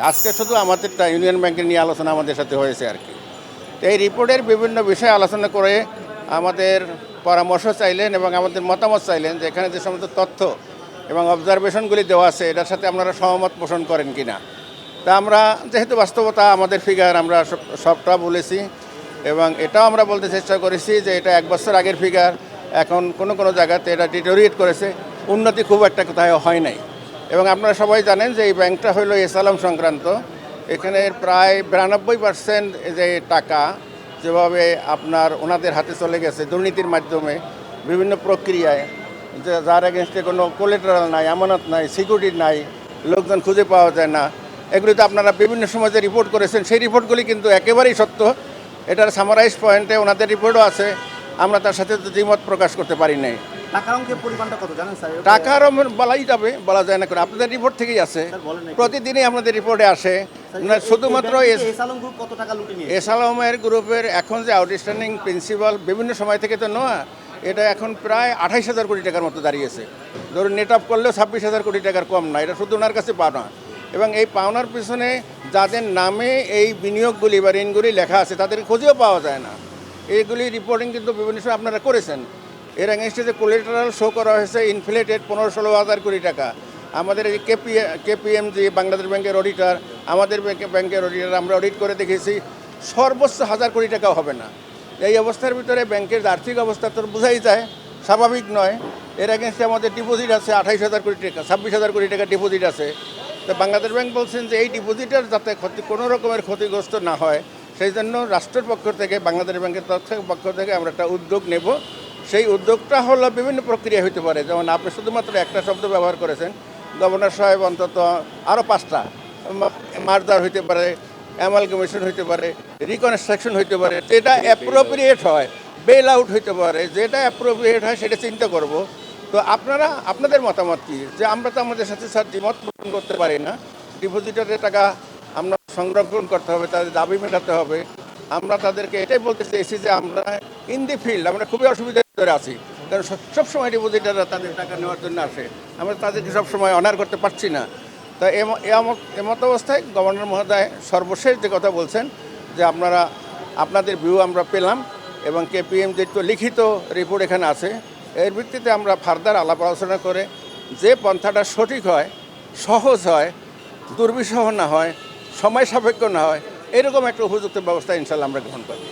আজকে শুধু আমাদেরটা ইউনিয়ন ব্যাংকের নিয়ে আলোচনা আমাদের সাথে হয়েছে আর কি। তো এই রিপোর্টের বিভিন্ন বিষয়ে আলোচনা করে আমাদের পরামর্শ চাইলেন এবং আমাদের মতামত চাইলেন যে এখানে যে সমস্ত তথ্য এবং অবজারভেশনগুলি দেওয়া আছে, এটার সাথে আপনারা সহমত পোষণ করেন কি না তা আমরা, যেহেতু বাস্তবতা আমাদের ফিগার আমরা সব- সবটা বলেছি এবং এটাও আমরা বলতে চেষ্টা করেছি যে এটা এক বছর আগের ফিগার এখন কোনো কোনো জায়গাতে এটা ডিটোরিয়েট করেছে, উন্নতি খুব একটা কোথায় হয় নাই। এবং আপনারা সবাই জানেন যে এই ব্যাংকটা হলো এসালাম সংক্রান্ত। এখানে প্রায় বিরানব্বই পার্সেন্ট যে টাকা যেভাবে আপনার ওনাদের হাতে চলে গেছে দুর্নীতির মাধ্যমে, বিভিন্ন প্রক্রিয়ায় যার এগেনস্টে কোনো কোলেটারাল নাই, আমানত নাই সিকিউরিটি নাই, লোকজন খুঁজে পাওয়া যায় না। এগুলি তো আপনারা বিভিন্ন সময় যে রিপোর্ট করেছেন, সেই রিপোর্টগুলি কিন্তু একেবারেই সত্য। এটার সামারাইজ পয়েন্টে ওনাদের রিপোর্টও আছে, আমরা তার সাথে তো দ্বিমত প্রকাশ করতে পারি নাই। টাকার অঙ্কের পরিমাণটা কত জানেন স্যার? টাকার বলাই যাবে বলা যায় না করে আপনাদের রিপোর্ট থেকেই আছে। প্রতিদিনই আপনাদের রিপোর্টে আসে। না শুধুমাত্র এস এসালমের গ্রুপের এখন যে আউটস্ট্যান্ডিং প্রিন্সিপাল বিভিন্ন সময় থেকে তো নয় এটা এখন প্রায় আঠাইশ হাজার কোটি টাকার মতো দাঁড়িয়েছে। ধরুন নেট অফ করলেও ছাব্বিশ হাজার কোটি টাকার কম না এটা শুধু ওনার কাছে পাওনা। এবং এই পাওনার পিছনে যাদের নামে এই বিনিয়োগগুলি বা ঋণগুলি লেখা আছে তাদের খোঁজেও পাওয়া যায় না। এইগুলি রিপোর্টিং কিন্তু বিভিন্ন সময় আপনারা করেছেন। এর অ্যাগেনস্টে যে কোলেটারাল শো করা হয়েছে ইনফ্লেটেড পনেরো ষোলো হাজার কোটি টাকা। আমাদের এই কেপি কেপিএমজি বাংলাদেশ ব্যাংকের অডিটর আমাদের ব্যাংকে, ব্যাংকের অডিটর আমরা অডিট করে দেখেছি, সর্বোচ্চ হাজার কোটি টাকাও হবে না। এই অবস্থার ভিতরে ব্যাংকের আর্থিক অবস্থা তো বোঝাই যায়, স্বাভাবিক নয়। এর অ্যাগেনস্টে আমাদের ডিপোজিট আছে আঠাইশ হাজার কোটি টাকা, ছাব্বিশ হাজার কোটি টাকা ডিপোজিট আছে। তো বাংলাদেশ ব্যাংক বলছেন যে এই ডিপোজিটের যাতে ক্ষতি, কোনো রকমের ক্ষতিগ্রস্ত না হয়, সেই জন্য রাষ্ট্রের পক্ষ থেকে, বাংলাদেশ ব্যাংকের তথ্য পক্ষ থেকে আমরা একটা উদ্যোগ নেব। সেই উদ্যোগটা হলো বিভিন্ন প্রক্রিয়া হইতে পারে। যেমন আপনি শুধুমাত্র একটা শব্দ ব্যবহার করেছেন, গভর্নর সাহেব অন্তত আরও পাঁচটা। মারদার হইতে পারে, অ্যামালগেমেশন হইতে পারে রিকনস্ট্রাকশন হইতে পারে, যেটা অ্যাপ্রোপ্রিয়েট হয় বেল আউট হইতে পারে, যেটা অ্যাপ্রোপ্রিয়েট হয় সেটা চিন্তা করব। তো আপনারা, আপনাদের মতামত কি? যে আমরা তো আমাদের সাথে স্যার মত পূরণ করতে পারি না। ডিপোজিটরের টাকা আমরা সংরক্ষণ করতে হবে, তাদের দাবি মেটাতে হবে। আমরা তাদেরকে এটাই বলতে চেয়েছি যে আমরা ইন দি ফিল্ড আমরা খুবই অসুবিধার ভিতরে আছি। কারণ সবসময় ডিপোজিটাররা তাদের টাকা নেওয়ার জন্য আসে। আমরা তাদেরকে সবসময় অনার করতে পারছি না। তা এমত অবস্থায় গভর্নর মহোদয় সর্বশেষ যে কথা বলছেন, যে আপনারা, আপনাদের ভিউ আমরা পেলাম এবং কেপিএম যে তো লিখিত রিপোর্ট এখানে আছে, এর ভিত্তিতে আমরা ফার্দার আলাপ আলোচনা করে যে পন্থাটা সঠিক হয়, সহজ হয়, দুর্বিষহ না হয়, সময় সাপেক্ষ না হয়, এরকম একটা উপযুক্ত ব্যবস্থা ইনশাল্লাহ আমরা গ্রহণ করি